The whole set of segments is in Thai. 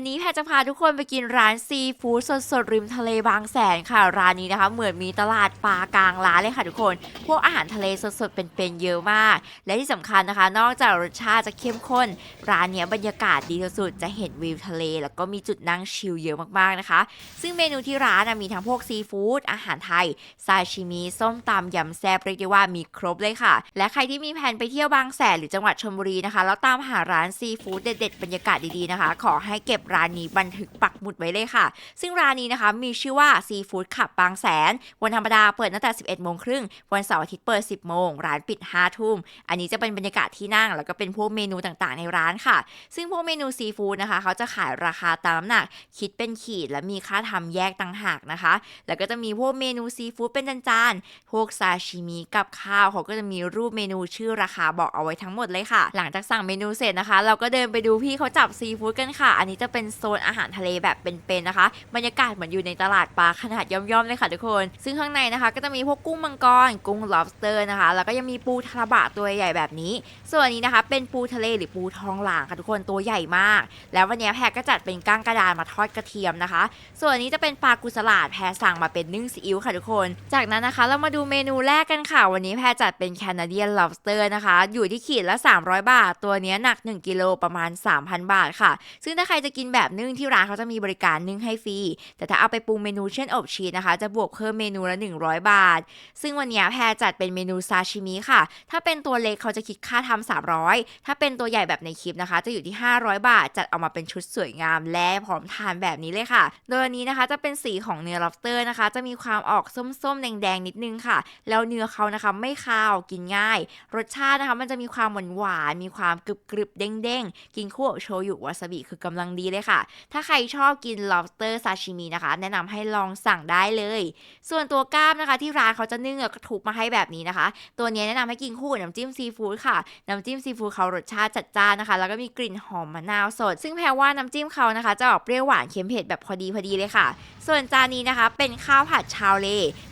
วันนี้แพทย์จะพาทุกคนไปกินร้านซีฟู้ดสดๆ ริมทะเลบางแสนค่ะ ร้านนี้นะคะ เหมือนมีตลาดปลากลางร้านเลยค่ะทุกคน พวกอาหารทะเลสดๆ เป็นๆ เยอะมาก และที่สำคัญนะคะ นอกจากรสชาติจะเข้มข้น ร้านนี้บรรยากาศดีสุดๆ จะเห็นวิวทะเล แล้วก็มีจุดนั่งชิลเยอะมากๆนะคะ ซึ่งเมนูที่ร้านมีทั้งพวกซีฟู้ดอาหารไทยซาชิมิส้มตำยำแซ่บเรียกได้ว่ามีครบเลยค่ะ และใครที่มีแผนไปเที่ยวบางแสนหรือจังหวัดชลบุรีนะคะแล้วตามหาร้านซีฟู้ดเด็ดๆบรรยากาศดีๆนะคะ ขอให้เก็บร้านนี้บันทึกปักหมุดไว้เลยค่ะ ซึ่งร้านนี้นะคะมีชื่อว่าซีฟู้ดขับบางแสน วันธรรมดาเปิดตั้งแต่ 11 โมงครึ่ง วันเสาร์อาทิตย์เปิด 10 โมง ร้านปิด 5 ทุ่ม อันนี้จะเป็นบรรยากาศที่นั่ง แล้วก็เป็นพวกเมนูต่างๆ ในร้านค่ะ ซึ่งพวกเมนูซีฟู้ดนะคะ เขาจะขายราคาตามน้ำหนัก คิดเป็นขีดและมีค่าทำแยกต่างหากนะคะ แล้วก็จะมีพวกเมนูซีฟู้ดเป็นจานๆพวกซาชิมิกับข้าวเขาก็จะมีรูปเมนูชื่อราคาบอกเอาไว้ทั้งหมดเลยค่ะ หลังจากสั่งเมนูเสร็จนะคะ เราก็เดินไปดูพี่เขาจับซีฟู้ดกันค่ะ อันนี้จะเป็น็นโซนอาหารทะเลแบบเป็นๆนะคะ บรรยากาศเหมือนอยู่ในตลาดปลาขนาดย่อมๆเลยค่ะทุกคน ซึ่งข้างในนะคะ ก็จะมีพวกกุ้งมังกร กุ้ง lobster นะคะ แล้วก็ยังมีปูทาราบะตัวใหญ่แบบนี้ ส่วนนี้นะคะ เป็นปูทะเลหรือปูทองหลางค่ะทุกคนตัวใหญ่มาก แล้ววันนี้แพรก็จัดเป็นก้างกระดานมาทอดกระเทียมนะคะ ส่วนนี้จะเป็นปลากุสลาดแพรสั่งมาเป็นนึ่งซีอิ๊วค่ะทุกคน จากนั้นนะคะ เรามาดูเมนูแรกกันค่ะ วันนี้แพรจัดเป็นแคนาเดียน lobster นะคะ อยู่ที่ขีดละ 300 บาท ตัวนี้หนัก 1กิโลประมาณ 3,000 บาทค่ะ ซึ่งถ้าใครจะกินแบบนึ่งที่ร้านเขาจะมีบริการนึ่งให้ฟรี แต่ถ้าเอาไปปรุงเมนูเช่นอบชีสนะคะ จะบวกเพิ่มเมนูละ 100 บาท ซึ่งวันนี้แพรจัดเป็นเมนูซาชิมิค่ะ ถ้าเป็นตัวเล็กเขาจะคิดค่าทำ300 ถ้าเป็นตัวใหญ่แบบในคลิปนะคะ จะอยู่ที่ 500 บาท จัดเอามาเป็นชุดสวยงามและพร้อมทานแบบนี้เลยค่ะ โดยอันนี้นะคะจะเป็นสีของเนื้อ lobster นะคะ จะมีความออกส้มๆ แดงๆ นิดนึงค่ะ แล้วเนื้อเขานะคะไม่คาวกินง่าย รสชาตินะคะมันจะมีความหวานๆมีความกรึบๆเด้งๆ กินคู่กับโชยุวาซาบิคือกำลังดีเลยค่ะ ถ้าใครชอบกิน lobster sashimi นะคะ แนะนำให้ลองสั่งได้เลย ส่วนตัวกล้ามนะคะ ที่ร้านเขาจะนึ่งอะก็ถูกมาให้แบบนี้นะคะ ตัวนี้แนะนำให้กินคู่กับน้ำจิ้มซีฟู้ดค่ะ น้ำจิ้มซีฟู้ดเขารสชาติจัดจ้านนะคะ แล้วก็มีกลิ่นหอมมะนาวสด ซึ่งแพรว่าน้ำจิ้มเขานะคะ จะออกเปรี้ยวหวานเค็มเผ็ดแบบพอดีพอดีเลยค่ะ ส่วนจานนี้นะคะเป็นข้าวผัดชาวเล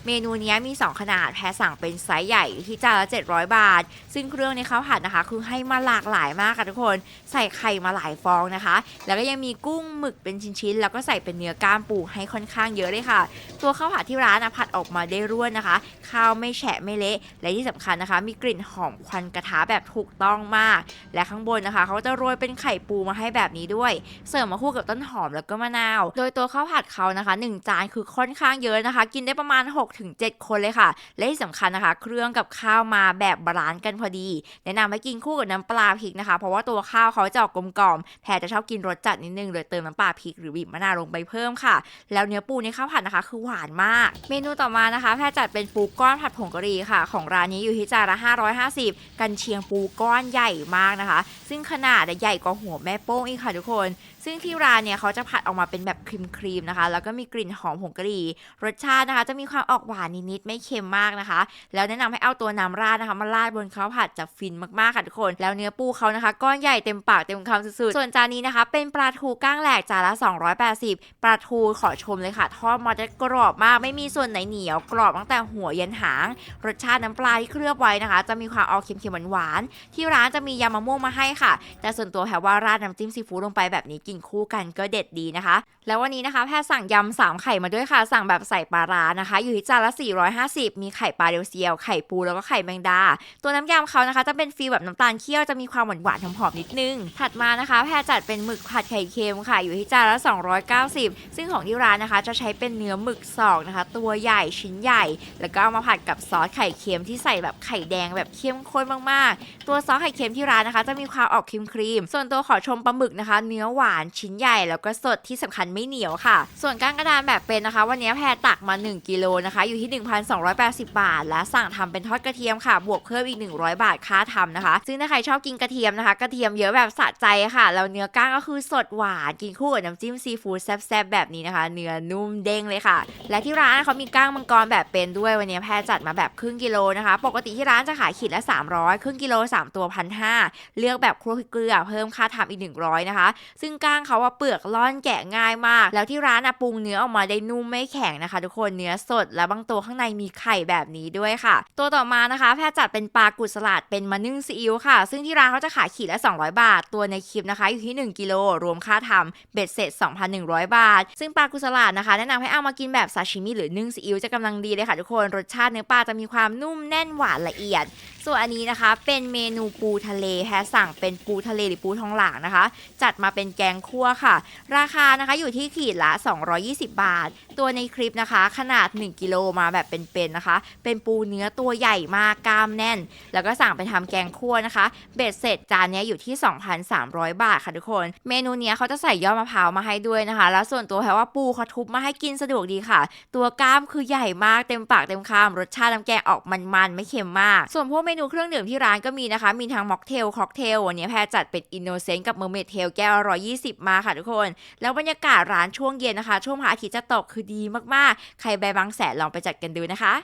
เมนูนี้มี 2 ขนาดแพรสั่งเป็นไซส์ใหญ่อยู่ที่จานละ 700 บาท ซึ่งเครื่องในข้าวผัดนะคะ คือให้มาหลากหลายมากค่ะทุกคน ใส่ไข่มาหลายฟองนะคะ แล้วก็ยังมีกุ้งหมึกเป็นชิ้นๆ แล้วก็ใส่เป็นเนื้อกล้ามปูให้ค่อนข้างเยอะเลยค่ะ ตัวข้าวผัดที่ร้านนะผัดออกมาได้ร่วนนะคะ ข้าวไม่แฉะไม่เละ และที่สำคัญนะคะ มีกลิ่นหอมควันกระทะแบบถูกต้องมาก และข้างบนนะคะ เขาจะโรยเป็นไข่ปูมาให้แบบนี้ด้วย เสิร์ฟมาคู่กับต้นหอมแล้วก็มะนาว โดยตัวข้าวผัดเขานะคะ1 จานคือค่อนข้างเยอะนะคะ กินได้ประมาณ 6-7 คนเลยค่ะ และที่สำคัญนะคะ เครื่องกับข้าวมาแบบบาลานซ์กันพอดี แนะนำให้กินคู่กับน้ำปลาพริกนะคะ เพราะว่าตัวข้าวเขาจะออกกลมกล่อมแพรจะชอบกินรสจัดนิดนึงเลยเติมน้ำปลาพริกหรือบีบมะนาวลงไปเพิ่มค่ะ แล้วเนื้อปูในข้าวผัดนะคะ คือหวานมาก เมนูต่อมานะคะ แพรจัดเป็นปูก้อนผัดผงกะหรี่ค่ะ ของร้านนี้อยู่ที่จานละ550 กันเชียงปูก้อนใหญ่มากนะคะ ซึ่งขนาดใหญ่กว่าหัวแม่โป้งอีกค่ะทุกคน ซึ่งที่ร้านเนี่ยเขาจะผัดออกมาเป็นแบบครีมๆนะคะ แล้วก็มีกลิ่นหอมผงกะหรี่รสชาตินะคะ จะมีความออกหวานนิดๆไม่เค็มมากนะคะ แล้วแนะนำให้เอาตัวน้ำราดนะคะมาราดบนข้าวผัดจะฟินมากๆค่ะทุกคน แล้วเนื้อปูเขานะคะ ก้อนใหญ่เต็มปากเต็มคำสุดๆส่วนจานนี้นะคะ เป็นปลาทูก้างแหลกจานละ 280ปลาทูขอชมเลยค่ะทอดมาจะกรอบมากไม่มีส่วนไหนเหนียวกรอบตั้งแต่หัวยันหาง รสชาติน้ำปลาที่เคลือบไว้นะคะ จะมีความออกเค็มๆหวานๆที่ร้านจะมียำมะม่วงมาให้ค่ะ แต่ส่วนตัวแพรว่าราดน้ำจิ้มซีฟู้ดลงไปแบบนี้กินคู่กันก็เด็ดดีนะคะ แล้ววันนี้นะคะแพรสั่งยำสามไข่มาด้วยค่ะ สั่งแบบใส่ปลาร้านะคะ อยู่ที่จานละ 450 มีไข่ปลาเดียวเซียว ไข่ปูแล้วก็ไข่แมงดา ตัวน้ำยำเขานะคะ จะเป็นฟีลแบบน้ำตาลเคี่ยวจะมีความหวานหวานๆหอมๆนิดนึง ถัดมานะคะแพรจัดเป็นหมึกผัดไข่เค็มค่ะ อยู่ที่จานละ 290 ซึ่งของที่ร้านนะคะ จะใช้เป็นเนื้อหมึกสอกนะคะ ตัวใหญ่ชิ้นใหญ่ แล้วก็เอามาผัดกับซอสไข่เค็มที่ใส่แบบไข่แดงแบบเข้มข้นมากๆ ตัวซอสไข่เค็มที่ร้านนะคะ จะมีความออกครีมครีมๆส่วนตัวขอชมปลาหมึกนะคะ เนื้อหวานชิ้นใหญ่แล้วก็สดที่สำคัญไม่เหนียวค่ะ ส่วนก้างกระดานแบบเป็นนะคะ วันนี้แพรตักมา 1กิโลนะคะ อยู่ที่ 1,280 บาท และสั่งทำเป็นทอดกระเทียมค่ะ บวกเพิ่มอีก 100 บาทค่าทำนะคะ ซึ่งถ้าใครชอบกินกระเทียมนะคะ กระเทียมเยอะแบบสะใจค่ะ แล้วเนื้อก้างก็คือสดหวานกินคู่กับน้ำจิ้มซีฟู้ดแซ่บๆแบบนี้นะคะ เนื้อนุ่มเด้งเลยค่ะ และที่ร้านเขามีก้างมังกรแบบเป็นด้วยวันนี้แพรจัดมาแบบครึ่งกิโลนะคะ ปกติที่ร้านจะขายขีดละ 300 ครึ่งกิโล 3 ตัวพันห้าเลือกแบบครัวพริกเกลือเพิ่มค่าทำอีก 100นะคะ ซึ่งก้างเขาว่าเปลือกล่อนแกะง่ายมาก แล้วที่ร้านอะปรุงเนื้อออกมาได้นุ่มไม่แข็งนะคะ ทุกคนเนื้อสดและบางตัวข้างในมีไข่แบบนี้ด้วยค่ะ ตัวต่อมานะคะ แพทย์จัดเป็นปลากุดสลัดเป็นมานึ่งซีอิ๊วค่ะ ซึ่งที่ร้านเขาจะขายขีดละ 200 บาท ตัวในคลิปนะคะอยู่ที่ 1กิโลรวมค่าทำเบ็ดเสร็จ 2,100 บาท ซึ่งปลากุดสลัดนะคะ แนะนำให้เอามากินแบบซาชิมิหรือนึ่งซีอิ๊วจะกำลังดีเลยค่ะทุกคนรสชาติเนื้อปลาจะมีความนุ่มแน่นหวานละเอียด ส่วนอันนี้นะคะเป็นเมนูปูทะเลแพทย์สั่งเป็นปูทะเลหรือปูทองหลางนะคะ จัดมาเป็นแกงคั่วค่ะ ราคานะคะอยู่ที่ขีดละ 220 บาท ตัวในคลิปนะคะ ขนาด 1กิโลมาแบบเป็นๆนะคะ เป็นปูเนื้อตัวใหญ่มากกล้ามแน่น แล้วก็สั่งไปทำแกงคั่วนะคะ เบ็ดเสร็จจานนี้อยู่ที่ 2,300 บาทค่ะทุกคน เมนูเนี้ยเขาจะใส่ยอดมะพร้าวมาให้ด้วยนะคะ แล้วส่วนตัวแพรว่าปูเขาทุบมาให้กินสะดวกดีค่ะ ตัวกล้ามคือใหญ่มากเต็มปากเต็มคำรสชาติน้ำแกงออกมันๆไม่เค็มมาก ส่วนพวกเมนูเครื่องดื่มที่ร้านก็มีนะคะ มีทั้งม็อกเทลค็อกเทลวันนี้แพรจัดเป็นอินโนเซนต์กับเมอร์เมดเทลแก้ว120มาค่ะทุกคน แล้วบรรยากาศร้านช่วงเย็นนะคะ ช่วงพระอาทิตย์จะตกคือดีมากๆ ใครไปบางแสนลองไปจัดกันดูนะคะ